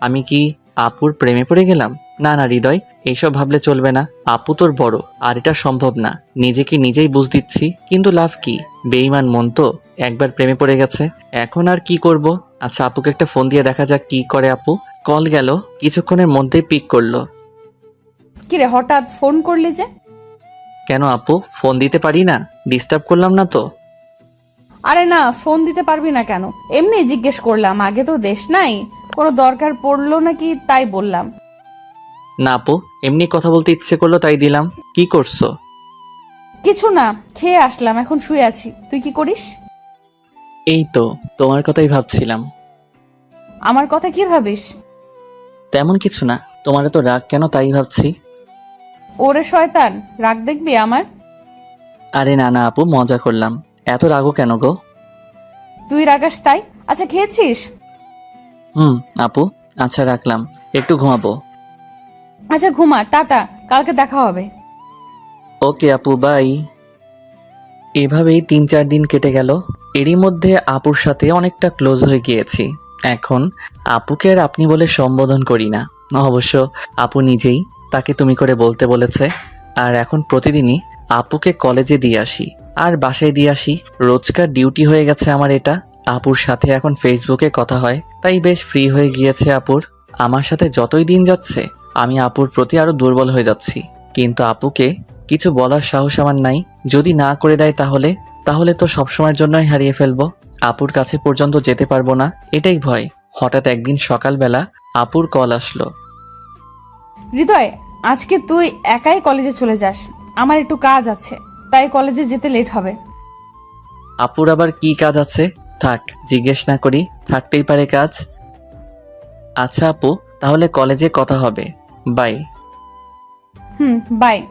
আমি কি আপুর প্রেমে পড়ে গেলাম? না না হৃদয় এইসব ভাবলে চলবে না। আপু তোর বড় আর এটা সম্ভব না। নিজেকে নিজেই বুঝ দিচ্ছি কিন্তু লাভ কি? বেইমান মন তো একবার প্রেমে পড়ে গেছে। এখন আর কি করব? আচ্ছা আপুকে একটা ফোন দিয়ে দেখা যাক কি করে আপু। কল গেল কিছুক্ষণের মধ্যেই পিক করল। কিরে হঠাৎ ফোন করলি যে? কেন আপু? ফোন দিতে পারি না? ডিস্টার্ব করলাম না তো? আরে না ফোন দিতে পারবি না কেন? এমনি জিজ্ঞেস করলাম আগে তো দেশ নাই। কোনো দরকার পড়ল নাকি তাই বললাম। না আপু এমনি কথা বলতে ইচ্ছে করল তাই দিলাম। কি করছ? কিছু না খেয়ে আসলাম এখন শুয়ে আছি। তুই কি করিস? এই তো তোমার কথাই ভাবছিলাম। আমার কথা কি ভাবিস? তেমন কিছু না তোমার তো রাগ কেন তাই ভাবছি? ওরে শয়তান রাগ দেখবি আমার? আরে না না আপু মজা করলাম। এত রাগও কেন গো? তুই রাগাস তাই? আচ্ছা খেয়েছিস? হুম আপু আচ্ছা রাখলাম। একটু ঘুমাবো। আচ্ছা ঘুমা টাটা কালকে দেখা হবে। ওকে আপু বাই। এভাবেই তিন চার দিন কেটে গেল। এরই মধ্যে আপুর সাথে অনেকটা ক্লোজ হয়ে গিয়েছি। এখন আপুকে আর আপনি বলে সম্বোধন করি না। অবশ্য আপু নিজেই তাকে তুমি করে বলতে বলেছে। আর এখন প্রতিদিনই আপুকে কলেজে দিয়ে আসি। আর বাসায় দিয়ে আসি। রোজকার ডিউটি হয়ে গেছে আমার এটা। আপুর সাথে এখন ফেসবুকে কথা হয় তাই বেশ ফ্রি হয়ে গিয়েছে আপুর। আমার সাথে যতই দিন যাচ্ছে আমি আপুর প্রতি আরও দুর্বল হয়ে যাচ্ছি। কিন্তু আপুকে কিছু বলার সাহস আমার নাই। যদি না করে দেয় তাহলে তাহলে তো সবসময়ের জন্যই হারিয়ে ফেলব। আপুর কাছে পর্যন্ত যেতে পারব না এটাই ভয়। হঠাৎ একদিন সকালবেলা আপুর কল আসলো। হৃদয় আজকে তুই একাই কলেজে চলে যাস। আমার একটু কাজ আছে তাই কলেজে যেতে লেট হবে। আপুর আবার কি কাজ আছে? থাক জিজ্ঞেস না করি থাকতেই পারে কাজ। আচ্ছা আপু তাহলে কলেজে কথা হবে। বাই। হুম বাই।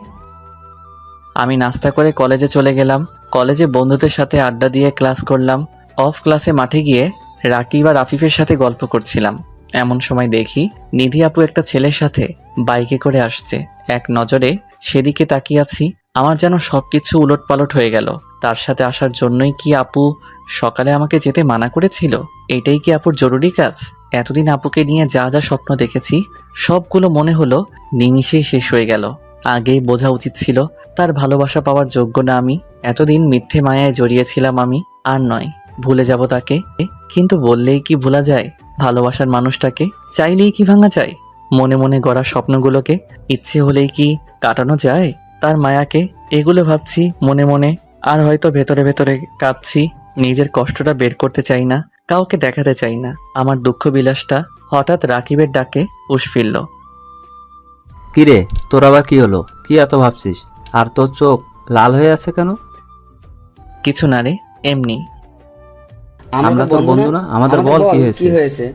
আমি নাস্তা করে কলেজে চলে গেলাম। কলেজে বন্ধুদের সাথে আড্ডা দিয়ে ক্লাস করলাম। অফ ক্লাসে মাঠে গিয়ে রাকিব আর আফিফের সাথে গল্প করছিলাম। এমন সময় দেখি নিধি আপু একটা ছেলের সাথে বাইকে করে আসছে। এক নজরে সেদিকে তাকিয়ে আছি। আমার যেন সবকিছু উলট পালট হয়ে গেল। তার সাথে আসার জন্যই কি আপু সকালে আমাকে যেতে মানা করেছিল। এটাই কি আপুর জরুরি কাজ? এতদিন আপুকে নিয়ে যা যা স্বপ্ন দেখেছি, সবগুলো মনে হলো নিমিষেই শেষ হয়ে গেল। আগেই বোঝা উচিত ছিল, তার ভালোবাসা পাওয়ার যোগ্য না আমি। এতদিন মিথ্যে মায়ায় জড়িয়েছিলাম আমি, আর নয়, ভুলে যাব তাকে। কিন্তু বললেই কি ভোলা যায়? ভালোবাসার মানুষটাকে চাইলেই কি ভাঙা যায়? মনে মনে গড়া স্বপ্নগুলোকে, ইচ্ছে হলেই কি কাটানো যায়? তার মায়াকে, এগুলো ভাবছি মনে মনে, আর হয়তো ভেতরে ভেতরে কাঁদছি। নিজের কষ্টটা বের করতে চাই না কাউকে দেখাতে চাই না। আমার দুঃখ বিলাসটা হঠাৎ রাকিবের ডাকে উস ফিরল। কিরে তোর আবার কি হলো? কি এত ভাবছিস? আর তোর চোখ লাল হয়ে আছে কেন? কিছু না রে এমনি। আমরা তোর বন্ধু না আমাদের বল কি হয়েছে কি হয়েছে?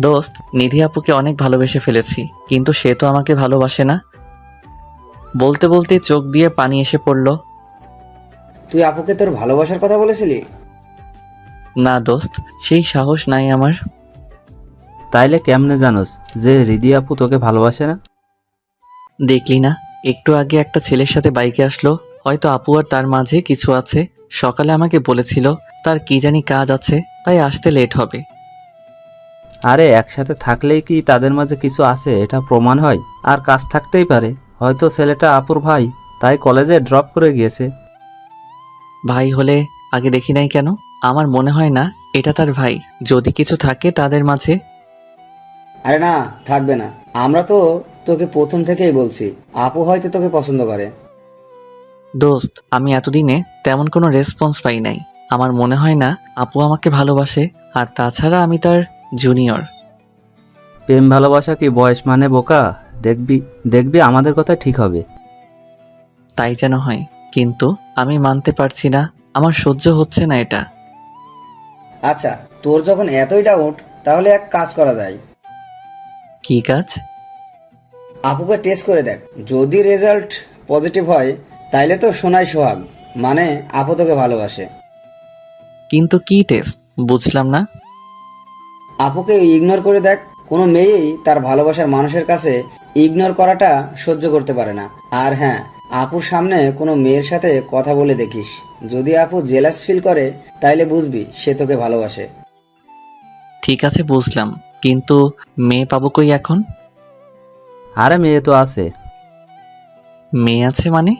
দোস্ত নিধি আপুকে অনেক ভালোবেসে ফেলেছি কিন্তু সে তো আমাকে ভালোবাসে না। বলতে বলতে চোখ দিয়ে পানি এসে পড়ল তুই আপুকে তোর ভালোবাসার কথা বলেছিলি? না দোস্ত সেই সাহস নাই আমার। তাইলে কেমনে জানোস যে রিদি আপু তোকে ভালোবাসে না? দেখলি না একটু আগে একটা ছেলের সাথে বাইকে আসলো হয়তো আপু আর তার মাঝে কিছু আছে। সকালে আমাকে বলেছিল তার কি জানি কাজ আছে তাই আসতে লেট হবে। আরে একসাথে থাকলেই কি তাদের মাঝে কিছু আছে এটা প্রমাণ হয়? আর কাজ থাকতেই পারে। হয়তো ছেলেটা আপুর ভাই তাই কলেজে ড্রপ করে গিয়েছে। ভাই হলে আগে দেখি নাই কেন? আমার মনে হয় না এটা তার ভাই। যদি কিছু থাকে তাদের মাঝে। আরে না থাকবে না। আমরা তো তোকে প্রথম থেকেই বলছি। আপু হয়তো তোকে পছন্দ করে। দোস্ত আমি এতদিনে তেমন কোনো রেসপন্স পাই নাই। আমার মনে হয় না আপু আমাকে ভালোবাসে আর তাছাড়া আমি তার জুনিয়র। প্রেম ভালোবাসা কি বয়স মানে বোকা? দেখবি দেখবি আমাদের কথা ঠিক হবে। তাই যেন হয়। কিন্তু আমি মানতে পারছি না। আমার সহ্য হচ্ছে না এটা। আচ্ছা তোর যখন এতই ডাউট তাহলে এক কাজ করা যায়। কি কাজ? আপুকে টেস্ট করে দেখ। যদি রেজাল্ট পজিটিভ হয় তাইলে তো সোনাই সোহাগ। মানে আপু তোকে ভালোবাসে। কিন্তু কি টেস্ট বুঝলাম না। আপুকে ইগনোর করে দেখ কোনো মেয়েই তার ভালোবাসার মানুষের কাছে ইগনোর করাটা সহ্য করতে পারে না। আর হ্যাঁ আপুর সামনে কোনো মেয়ের সাথে কথা বলে দেখিস। যদি আপু জেলাস ফিল করে তাইলে বুঝবি সে তোকে ভালোবাসে। ঠিক আছে বুঝলাম। কিন্তু মেয়ে পাবো কই এখন? আরে মেয়ে তো আছে। মেয়ে আছে মানে?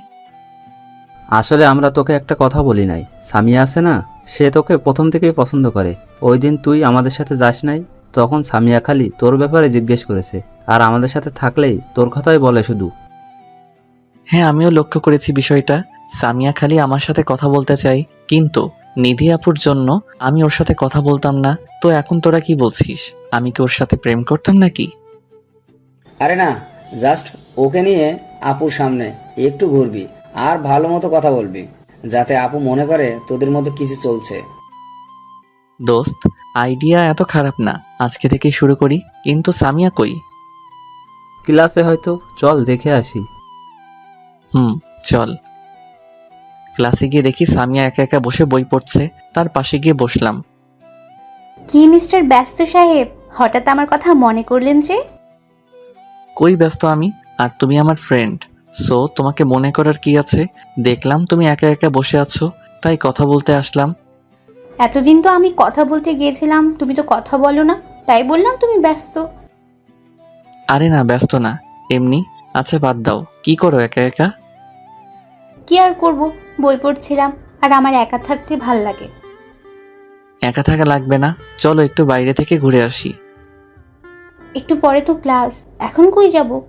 আসলে আমরা তোকে একটা কথা বলি নাই। সামিয়া আছে না সে তোকে প্রথম থেকেই পছন্দ করে। ওই দিন তুই আমাদের সাথে যাস নাই তখন সামিয়া খালি তোর ব্যাপারে জিজ্ঞেস করেছে। আর আমাদের সাথে থাকলেই তোর কথাই বলে শুধু। হ্যাঁ আমিও লক্ষ্য করেছি বিষয়টা। সামিয়া খালি আমার সাথে কথা বলতে চাই কিন্তু নিধি আপুর জন্য আমি ওর সাথে কথা বলতাম না। তো এখন তোরা কি বলছিস? আমি কি ওর সাথে প্রেম করতাম নাকি? আরে না জাস্ট ওকে নিয়ে আপুর সামনে একটু ঘুরবি আর ভালো মতো কথা বলবি যাতে আপু মনে করে তোদের মধ্যে কিছু চলছে। দোস্ত আইডিয়া এত খারাপ না। আজকে থেকেই শুরু করি। কিন্তু সামিয়া কই? ক্লাসে হয়তো চল দেখে আসি। হুম চল। ক্লাসে গিয়ে দেখি সামিয়া একা একা বসে বই পড়ছে তার পাশে গিয়ে বসলাম। কি মিস্টার ব্যস্ত সাহেব? হঠাৎ আমার কথা মনে করলেন যে? কই ব্যস্ত আমি? আর তুমি আমার ফ্রেন্ড সো তোমাকে মনে করার কি আছে? দেখলাম তুমি একা একা বসে আছো তাই কথা বলতে আসলাম। এতদিন তো আমি কথা বলতে গিয়েছিলাম তুমি তো কথা বলো না তাই বললাম তুমি ব্যস্ত। আরে না ব্যস্ত না। এমনি? আচ্ছা বাদ দাও। কি করো একা একা? কি আর করব? বই পড়ছিলাম আর আমার একা থাকতে ভালো লাগে। একা থাকা লাগবে না চলো একটু বাইরে থেকে ঘুরে আসি। একটু পরে তো ক্লাস এখন কই যাব?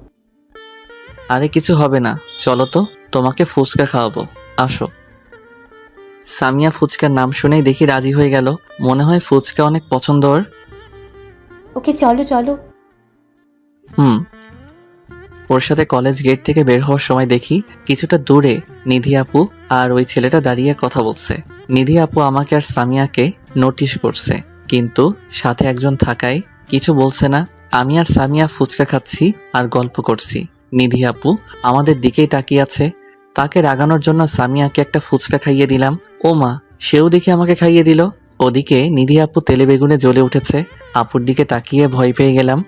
আরে কিছু হবে না চলো তো তোমাকে ফুচকা খাওয়াবো আসো। সামিয়া ফুচকার নাম শুনেই দেখি রাজি হয়ে গেল মনে হয় ফুচকা অনেক পছন্দ ওর। ওকে চলো চলো। হুম। ওর সাথে কলেজ গেট থেকে বের হওয়ার সময় দেখি কিছুটা দূরে নিধি আপু আর ওই ছেলেটা দাঁড়িয়ে কথা বলছে। নিধি আপু আমাকে আর সামিয়াকে নোটিশ করছে, কিন্তু সাথে একজন থাকায় কিছু বলছে না। আমি আর সামিয়া ফুচকা খাচ্ছি আর গল্প করছি। নিধি আপু আমাদের দিকেই তাকিয়ে আছে। তাকে রাগানোর জন্য সামিয়াকে একটা ফুচকা খাইয়ে দিলাম। ও মা, সেও দেখে আমাকে খাইয়ে দিল। ওদিকে নিধি আপু তেলে বেগুনে জ্বলে উঠেছে। আপুর দিকে তাকিয়ে ভয় পেয়ে গেলাম।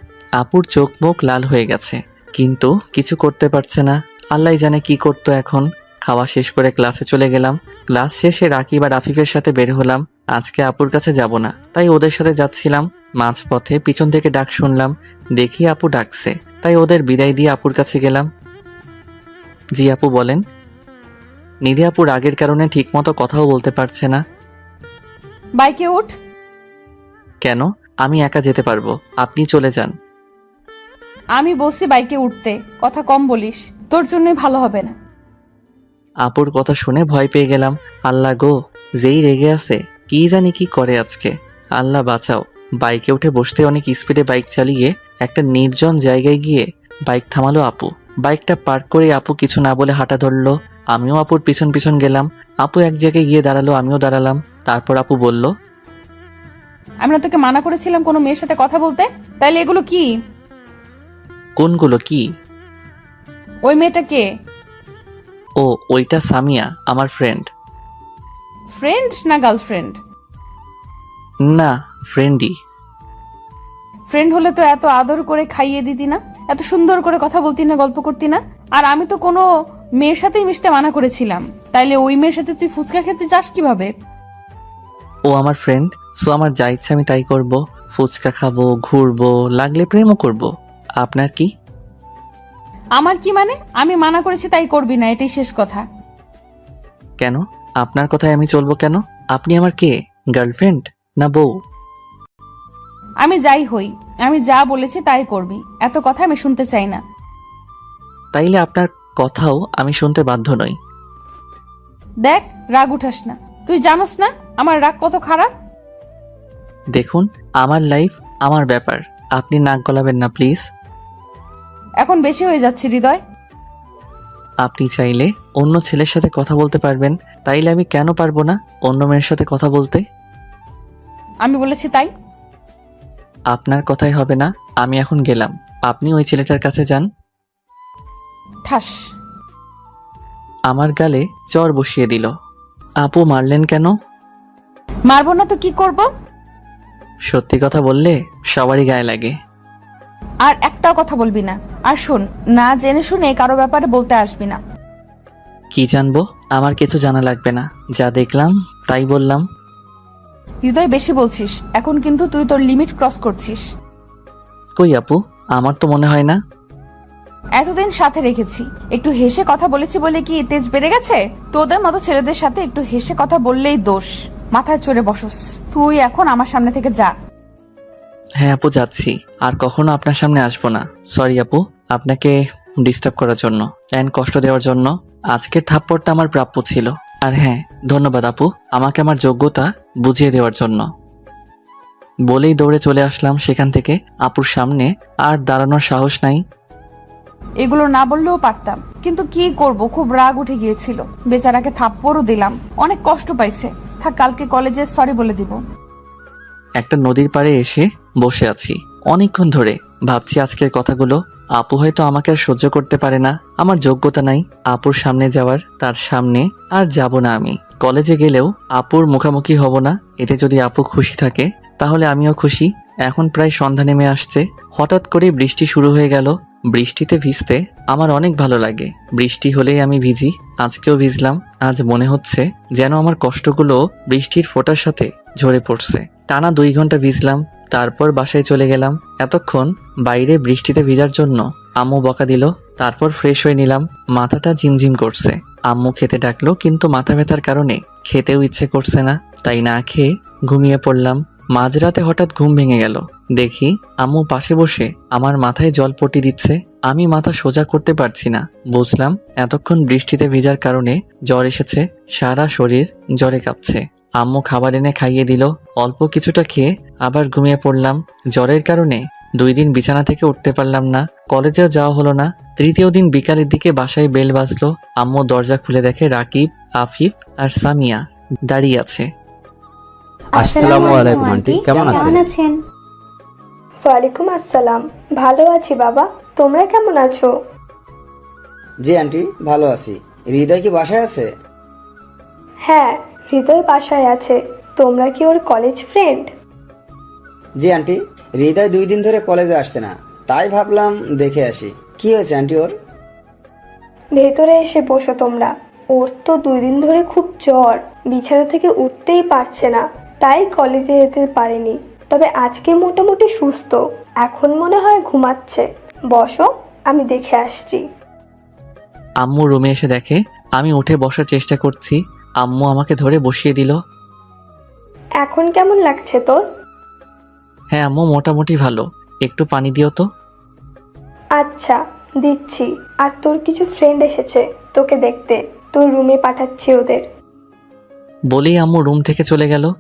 আপুর চোখ মুখ লাল হয়ে গেছে। কিন্তু কিছু করতে পারছে না। আল্লাহ জানে কি করতো এখন। খাওয়া শেষ করে ক্লাসে চলে গেলাম। ক্লাস শেষে রাকিব আর আফিফের সাথে বের হলাম। আজকে আপুর কাছে যাব না। তাই ওদের সাথে যাচ্ছিলাম। মাঝপথে পিছন থেকে ডাক শুনলাম। দেখি আপু ডাকছে। তাই ওদের বিদায় দিয়ে আপুর কাছে গেলাম। জি আপু বলেন। নিধি আপুর আগের কারণে ঠিকমতো কথাও বলতে পারছে না। বাইকে উঠ। কেন? আমি একা যেতে পারব। আপনি চলে যান। আমি বলছি বাইকে উঠতে কথা কম বলিস তোর জন্যই ভালো হবে না। আপুর কথা শুনে ভয় পেয়ে গেলাম আল্লাহ গো যেই রেগে আছে কি জানি কি করে আজকে। আল্লাহ বাঁচাও বাইকে উঠে বসতে অনেক স্পিডে বাইক চালিয়ে একটা নির্জন জায়গায় গিয়ে বাইক থামালো আপু। বাইকটা পার্ক করে আপু কিছু না বলে হাঁটা ধরলো আমিও আপুর পিছন পিছন গেলাম আপু এক জায়গায় গিয়ে দাঁড়াল আমিও দাঁড়ালাম তারপর আপু বলল আমরা তোকে মানা করেছিলাম কোনো মেয়ের সাথে কথা বলতে তাইলে এগুলো কি? কোনগুলো কি? ওই মেয়েটা কে? ও ওইটা সামিয়া আমার ফ্রেন্ড ফ্রেন্ড না গার্লফ্রেন্ড না ফ্রেন্ডই ফ্রেন্ড হলে তো এত আদর করে খাইয়ে দিতি না এত সুন্দর করে কথা বলতি না গল্প করতি না। আর আমি তো কোনো মেয়ের সাথেই মিশতে মানা করেছিলাম। তাইলে ওই মেয়ের সাথে তুই ফুচকা খেতে যাস কীভাবে? ও আমার ফ্রেন্ড সো আমার যা ইচ্ছা আমি তাই করব। ফুচকা খাব ঘুরবো লাগলে প্রেমও করব। আপনার কি? আমার কি মানে? আমি মানা করেছি তাই করবি না এটাই শেষ কথা। কেন? আপনার কথায় আমি চলবো কেন? আপনি আমার কে? গার্লফ্রেন্ড না বউ? আমি যাই হই আমি যা বলেছি তাই করবি এত কথা আমি শুনতে চাই না। তাইলে আপনার কথাও আমি শুনতে বাধ্য নই। দেখ রাগ উঠাস না। তুই জানোস না আমার রাগ কত খারাপ? দেখুন আমার লাইফ আমার ব্যাপার। আপনি নাক গলাবেন না প্লিজ এখন বেশি হয়ে যাচ্ছে হৃদয়। আপনি চাইলে অন্য ছেলের সাথে কথা বলতে পারবেন তাইলে আমি কেন পারব না অন্য মেয়ের সাথে কথা বলতে? আমি বলেছি তাই। আপনার কথাই হবে না আমি এখন গেলাম। আপনি ওই ছেলেটার কাছে যান। ঠাস। আমার গালে চর বসিয়ে দিল। আপু মারলেন কেন? মারবো না তো কি করব? সত্যি কথা বললে সবারই গায়ে লাগে। আর একটাও কথা বলবি না। আর শোন না জেনে শুনে কারও ব্যাপারে বলতে আসবি না। কি জানব? আমার কিছু জানা লাগবে না। যা দেখলাম তাই বললাম। হৃদয় বেশি বলছিস। এখন কিন্তু তুই তোর লিমিট ক্রস করছিস। কই আপু? আমার তো মনে হয় না। এতদিন সাথে রেখেছি। একটু হেসে কথা বলেছি বলে কি তেজ বেড়ে গেছে? তোদের মতো ছেলেদের সাথে একটু হেসে কথা বললেই দোষ। মাথায় চড়ে বসস। তুই এখন আমার সামনে থেকে যা। হ্যাঁ আপু, যাচ্ছি। আর কখনো আপনার সামনে আসব না। সরি আপু, আপনাকে ডিস্টার্ব করার জন্য অ্যান্ড কষ্ট দেওয়ার জন্য। আজকের থাপ্পড়টা আমার প্রাপ্য ছিল। আর হ্যাঁ ধন্যবাদ আপু, আমাকে আমার যোগ্যতা বুঝিয়ে দেওয়ার জন্য। বলেই দৌড়ে চলে আসলাম সেখান থেকে। আপুর সামনে আর দাঁড়ানোর সাহস নাই। এগুলো না বললেও পারতাম। কিন্তু কি করব, খুব রাগ উঠে গিয়েছিল। বেচারাকে থাপ্পড়ও দিলাম। অনেক কষ্ট পাইছে। থাক, কালকে কলেজে সরি বলে দিব। একটা নদীর পাড়ে এসে বসে আছি। অনেকক্ষণ ধরে ভাবছি আজকের কথাগুলো, আপু হয়তো আমাকে আর সহ্য করতে পারে না। আমার যোগ্যতা নাই আপুর সামনে যাওয়ার, তার সামনে আর যাব না আমি। কলেজে গেলেও আপুর মুখামুখি হব না, এতে যদি আপু খুশি থাকে, তাহলে আমিও খুশি। এখন প্রায় সন্ধ্যা নেমে আসছে। হঠাৎ করে বৃষ্টি শুরু হয়ে গেল বৃষ্টিতে ভিজতে আমার অনেক ভালো লাগে। বৃষ্টি হলেই আমি ভিজি, আজকেও ভিজলাম, আজ মনে হচ্ছে যেন আমার কষ্টগুলো বৃষ্টির ফোঁটার সাথে ঝরে পড়ছে। টানা দুই ঘণ্টা ভিজলাম, তারপর বাসায় চলে গেলাম। এতক্ষণ বাইরে বৃষ্টিতে ভিজার জন্য আম্মু বকা দিল, তারপর ফ্রেশ হয়ে নিলাম, মাথাটা ঝিমঝিম করছে। আম্মু খেতে ডাকলো, কিন্তু মাথা ব্যথার কারণে খেতেও ইচ্ছে করছে না, তাই না খেয়ে ঘুমিয়ে পড়লাম। মাঝরাতে হঠাৎ ঘুম ভেঙে গেল। দেখি আম্মু পাশে বসে আমার মাথায় জল পটি দিচ্ছে আমি মাথা সোজা করতে পারছি না। বুঝলাম এতক্ষণ বৃষ্টিতে ভিজার কারণে জ্বর এসেছে সারা শরীর জ্বরে কাঁপছে। আম্মু খাবার এনে খাইয়ে দিল অল্প কিছুটা খেয়ে আবার ঘুমিয়ে পড়লাম। জ্বরের কারণে দুই দিন বিছানা থেকে উঠতে পারলাম না কলেজেও যাওয়া হলো না। তৃতীয় দিন বিকালের দিকে বাসায় বেল বাজলো আম্মু দরজা খুলে দেখে রাকিব আফিফ আর সামিয়া দাঁড়িয়ে আছে। আসসালামু আলাইকুম আন্টি। কেমন আছেন? কেমন আছেন? ওয়ালাইকুম আসসালাম। ভালো আছি বাবা। তোমরা কেমন আছো? জি আন্টি ভালো আছি। হৃদয় কি বাসায় আছে? হ্যাঁ হৃদয় বাসায় আছে। তোমরা কি ওর কলেজ ফ্রেন্ড জি আন্টি হৃদয় দুই দিন ধরে কলেজে আসছে না। তাই ভাবলাম দেখে আসি। কি হয়েছে আন্টি ওর? ভেতরে এসে বসো তোমরা। ওর তো দুই দিন ধরে খুব জ্বর। বিছানা থেকে উঠতেই পারছে না। তাই কলেজে যেতে পারেনি। তবে আজকে মোটামুটি সুস্থ। এখন মনে হয় ঘুমাচ্ছে। বসো আমি দেখে আসছি। আম্মু রুমে এসে দেখে আমি উঠে বসার চেষ্টা করছি। আম্মু আমাকে ধরে বসিয়ে দিল। এখন কেমন লাগছে তোর? হ্যাঁ আম্মু মোটামুটি ভালো। একটু পানি দিও তো। আচ্ছা দিচ্ছি। আর তোর কিছু ফ্রেন্ড এসেছে তোকে দেখতে। তোর রুমে পাঠাচ্ছি ওদের। বলেই আম্মু রুম থেকে চলে গেল।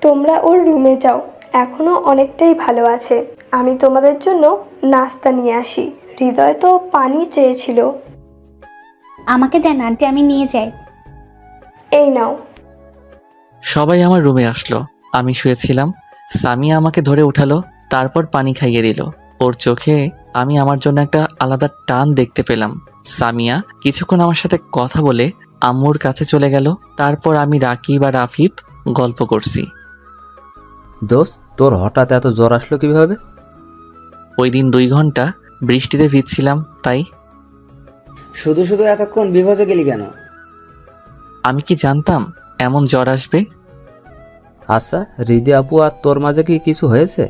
তোমরা ওর রুমে যাও। এখনও অনেকটাই ভালো আছে। আমি তোমাদের জন্য নাস্তা নিয়ে আসি। হৃদয় তো পানি চেয়েছিল। আমাকে দেন আন্টি আমি নিয়ে যাই। এই নাও। সবাই আমার রুমে আসলো। আমি শুয়েছিলাম। সামিয়া আমাকে ধরে উঠালো তারপর পানি খাইয়ে দিল। ওর চোখে আমি আমার জন্য একটা আলাদা টান দেখতে পেলাম। সামিয়া কিছুক্ষণ আমার সাথে কথা বলে আম্মুর কাছে চলে গেল। তারপর আমি রাকি বা রাফিব গল্প করছি। দোস্ত তোর হঠাৎ এত জ্বর আসলো কীভাবে? ওই দিন দুই ঘণ্টা বৃষ্টিতে ভিজছিলাম তাই। শুধু শুধু এতক্ষণ বিভজে গেলি কেন? আমি কি জানতাম এমন জ্বর আসবে? আচ্ছা হৃদি আপু আর তোর মাঝে কি কিছু হয়েছে?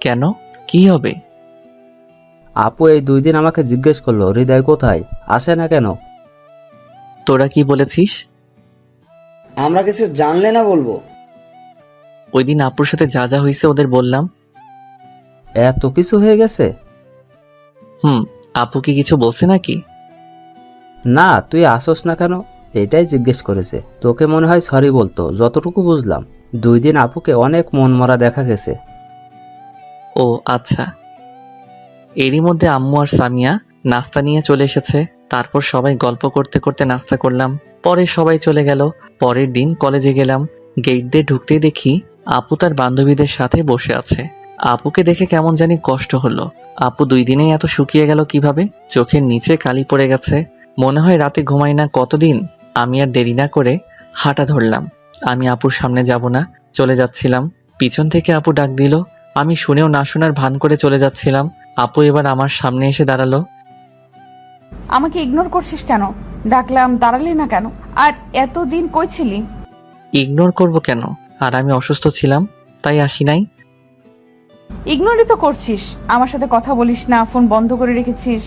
কেন? কি হবে? আপু এই দুই দিন আমাকে জিজ্ঞেস করল হৃদয় কোথায়? আসে না কেন? তোরা কি বলেছিস? আমরা কিছু জানলে না বলব? ওই দিন আপুর সাথে যা যা হয়েছে ওদের বললাম। এত কিছু হয়ে গেছে? হুম আপু কি কিছু বলছে নাকি? না তুই আসস না কেন? এটাই জিজ্ঞেস করেছে। তোকে মনে হয় সরি বলতো যতটুকু বুঝলাম। দুই দিন আপুকে অনেক মন মরা দেখা গেছে। ও আচ্ছা। এরই মধ্যে আম্মু আর সামিয়া নাস্তা নিয়ে চলে এসেছে। তারপর সবাই গল্প করতে করতে নাস্তা করলাম। পরে সবাই চলে গেল। পরের দিন কলেজে গেলাম। গেট দিয়ে ঢুকতেই দেখি আপু তার বান্ধবীদের সাথে বসে আছে। আপুকে দেখে কেমন জানি কষ্ট হলো। আপু দুই দিনেই এত শুকিয়ে গেল কীভাবে? চোখের নিচে কালি পড়ে গেছে। মনে হয় রাতে ঘুমাই না কতদিন? আমি আর দেরি না করে হাঁটা ধরলাম। আমি আপুর সামনে যাব না চলে যাচ্ছিলাম। পিছন থেকে আপু ডাক দিল। আমি শুনেও না শোনার ভান করে চলে যাচ্ছিলাম। আপু এবার আমার সামনে এসে দাঁড়াল। আমাকে ইগনোর করছিস কেন? ডাকলাম দাঁড়ালি না কেন? আর এতদিন কই ছিলি? ইগনোর করব কেন? আর আমি অসুস্থ ছিলাম তাই আসি নাই। ইগনোরই তো করছিস। আমার সাথে কথা বলিস না ফোন বন্ধ করে রেখেছিস।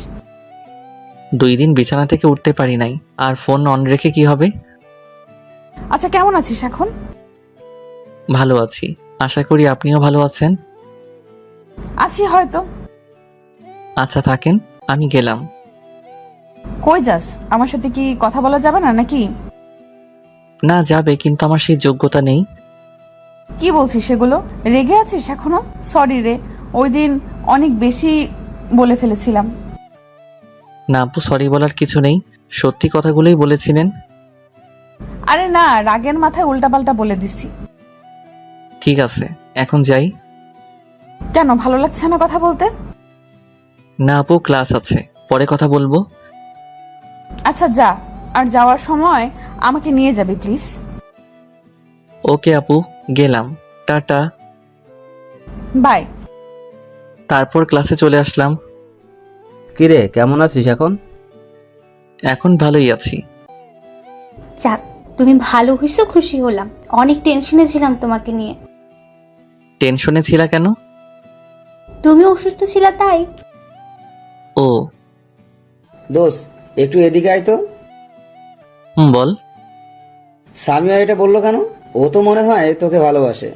দুই দিন বিছানা থেকে উঠতে পারি নাই আর ফোন অন রেখে কি হবে? আচ্ছা কেমন আছিস এখন? ভালো আছি। আশা করি আপনিও ভালো আছেন? আছি হয়তো। আচ্ছা থাকেন আমি গেলাম। কই যাস? আমার সাথে কি কথা বলা যাবে না নাকি? না যাবে কিন্তু আমার সেই যোগ্যতা নেই। কি বলছিস সেগুলো? রেগে আছিস এখনও? সরি রে ওই দিন অনেক বেশি বলে ফেলেছিলাম। না আপু সরি বলার কিছু নেই। সত্যি কথাগুলোই বলেছিলেন। আরে না রাগের মাথায় উল্টাপাল্টা বলে দিছি। ঠিক আছে এখন যাই। কেন ভালো লাগছে না কথা বলতে? না আপু ক্লাস আছে। পরে কথা বলব। আচ্ছা যা। আর যাওয়ার সময় আমাকে নিয়ে যাবি প্লিজ ওকে আপু। গেলাম টাটা। বাই। তারপর ক্লাসে চলে আসলাম। কিরে কেমন আছিস এখন? এখন ভালোই আছি। যাক তুমি ভালো হয়েছো খুশি হলাম। অনেক টেনশনে ছিলাম তোমাকে নিয়ে। টেনশনে ছিলা কেন? তুমি অসুস্থ ছিলা তাই। ও। দোষ একটু এদিকে আয় তো। হুম বল। সামিয়া এটা বলল কেন? ও তো মনে হয় তোকে ভালোবাসে।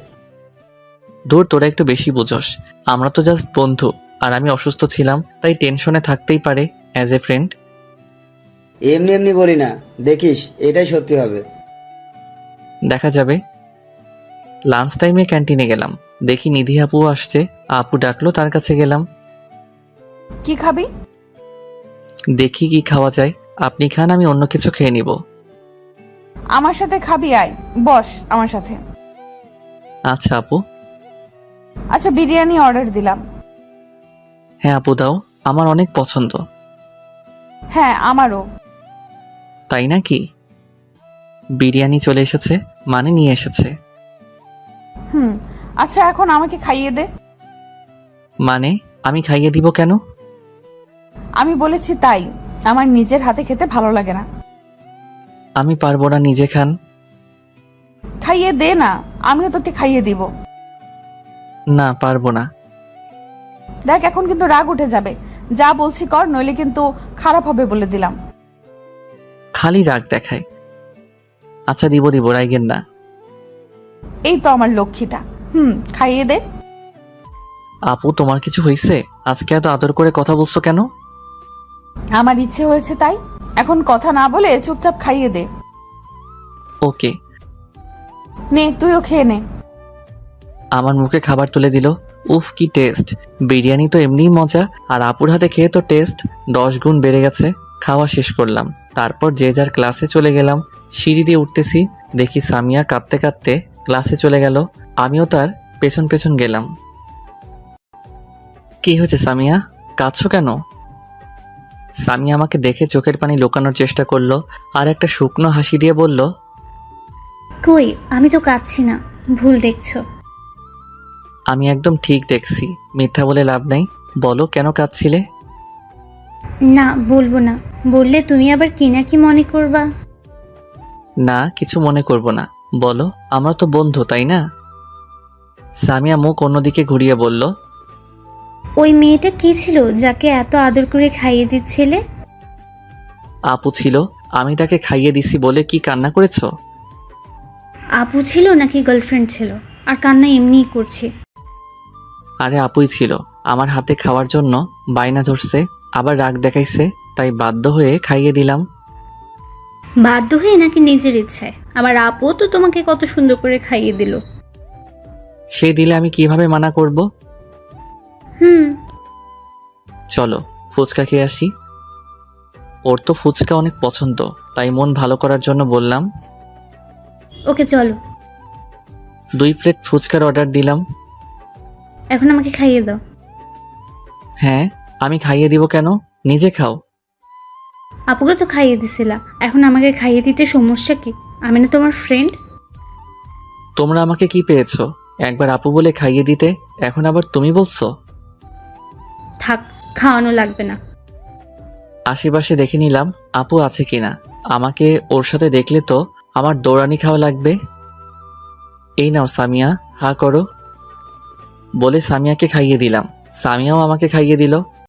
দূর তোরা একটু বেশি বুঝোস। আমরা তো জাস্ট বন্ধু আর আমি অসুস্থ ছিলাম তাই টেনশনে থাকতেই পারে অ্যাজ এ ফ্রেন্ড এমনি এমনি বলি না দেখিস এটাই সত্যি হবে। দেখা যাবে। লাঞ্চ টাইমে ক্যান্টিনে গেলাম। দেখি নিধি আপু আসছে আপু ডাকলো তার কাছে গেলাম। কি খাবি? দেখি কি খাওয়া যায়। আপনি খান আমি অন্য কিছু খেয়ে নিব। আমার সাথে খাবি আয়। বস আমার সাথে। আচ্ছা আপু। আচ্ছা বিরিয়ানি অর্ডার দিলাম। হ্যাঁ আপু দাও। আমার অনেক পছন্দ। হ্যাঁ আমারও। তাই নাকি? বিরিয়ানি চলে এসেছে মানে নিয়ে এসেছে। হুম আচ্ছা এখন আমাকে খাইয়ে দে। মানে আমি খাইয়ে দিব কেন? আমি বলেছি তাই। আমার নিজের হাতে খেতে ভালো লাগে না। আমি পারব না নিজে খান। খাইয়ে দে না আমিও তোকে খাইয়ে দিব। না পারব না। দেখ এখন কিন্তু রাগ উঠে যাবে। যা বলছি কর নইলে কিন্তু খারাপ হবে বলে দিলাম। খালি রাগ দেখায়। আচ্ছা দিব দিব রাইগেন না। এই তো আমার লক্ষ্মীটা। হুম খাইয়ে দে। আপু তোমার কিছু হয়েছে আজকে এত আদর করে কথা বলছো কেন? আমার ইচ্ছে হয়েছে তাই। এখন কথা না বলে চুপচাপ খাইয়ে দে। ওকে। নে তুইও খেয়ে নে। আমার মুখে খাবার তুলে দিল। উফ কি টেস্ট। বিরিয়ানি তো এমনিই মজা আর আপুর হাতে খেয়ে তো টেস্ট। দশ গুণ বেড়ে গেছে খাওয়া শেষ করলাম। তারপর যে যার ক্লাসে চলে গেলাম। সিঁড়ি দিয়ে উঠতেছি দেখি সামিয়া কাঁদতে কাঁদতে ক্লাসে চলে গেল। আমিও তার পেছন পেছন গেলাম। কি হয়েছে সামিয়া? কাঁদছো কেন? সামিয়া আমাকে দেখে চোখের পানি লুকানোর চেষ্টা করল আর একটা শুকনো হাসি দিয়ে বলল কই আমি তো কাঁদছি না ভুল দেখছ। আমি একদম ঠিক দেখছি মিথ্যা বলে লাভ নাই বলো কেন কাঁদছিলে? না বলব না বললে তুমি আবার কি না কি মনে করবা? না কিছু মনে করব না বলো আমরা তো বন্ধু তাই না? সামিয়া মুখ অন্যদিকে ঘুরিয়ে বলল ওই মেয়েটা কি ছিল যাকে এত আদর করে খাইয়ে দিচ্ছিলে? আপু ছিল আমি তাকে খাইয়ে দিছি বলে কি কান্না করেছ? আপু ছিল নাকি গার্লফ্রেন্ড ছিল? আর কান্না এমনিই করছে। আরে আপুই ছিল আমার হাতে খাওয়ার জন্য বায়না ধরছে আবার রাগ দেখাইছে তাই বাধ্য হয়ে খাইয়ে দিলাম। বাধ্য হয়ে নাকি নিজের ইচ্ছায়? আবার আপু তো তোমাকে কত সুন্দর করে খাইয়ে দিল। সেই দিলে আমি কীভাবে মানা করব? হুম। চলো ফুচকা খেয়ে আসি। ওর তো ফুচকা অনেক পছন্দ তাই মন ভালো করার জন্য বললাম। ওকে চলো। দুই প্লেট ফুচকার অর্ডার দিলাম। এখন আমাকে খাইয়ে দাও। হ্যাঁ আমি খাইয়ে দিব কেন? নিজে খাও। আপুকে তো খাইয়ে দিছিলা। এখন আমাকে খাইয়ে দিতে সমস্যা কি? আমি না তোমার ফ্রেন্ড তোমরা আমাকে কি পেয়েছ? একবার আপু বলে খাইয়ে দিতে এখন আবার তুমি বলছো? থাক, খাওয়ানো লাগবে না। আশেপাশে দেখে নিলাম, আপু আছে কিনা। আমাকে ওর সাথে দেখলে তো আমার দৌড়ানি খাওয়া লাগবে। এই নাও সামিয়া, হা করো। বলে সামিয়াকে খাইয়ে দিলাম। সামিয়াও আমাকে খাইয়ে দিল।